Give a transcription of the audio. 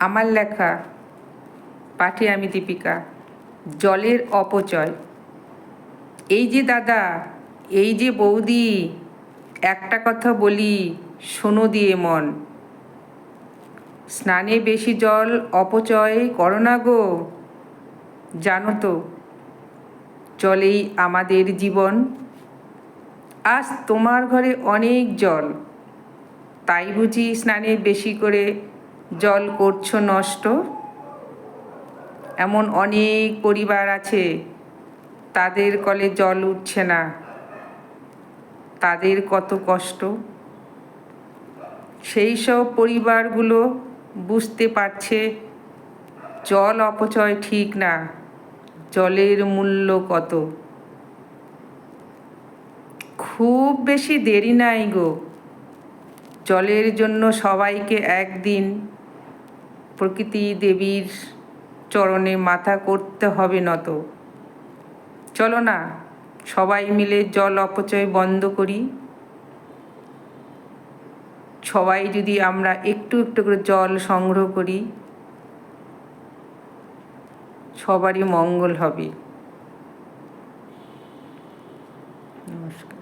আমার লেখা পাঠে আমি দীপিকা, জলের অপচয়। এই যে দাদা, এই যে বৌদি, একটা কথা বলি, শোনো দিয়ে মন। স্নানে বেশি জল অপচয় করো না গো। জানো তো জলেই আমাদের জীবন। আজ তোমার ঘরে অনেক জল, তাই বুঝি স্নানে বেশি করে জল করছ নষ্ট? এমন অনেক পরিবার আছে, তাদের কলে জল উঠছে না। তাদের কত কষ্ট? সেই সব পরিবারগুলো বুঝতে পারছে, জল অপচয় ঠিক না, জলের মূল্য কত। খুব বেশি দেরি নাই গো। জলের জন্য সবাইকে একদিন প্রকৃতি দেবীর চরণে মাথা করতে হবে নত। চলো না, সবাই মিলে জল অপচয় বন্ধ করি। সবাই যদি আমরা একটু একটু করে জল সংগ্রহ করি, সবারই মঙ্গল হবে। নমস্কার।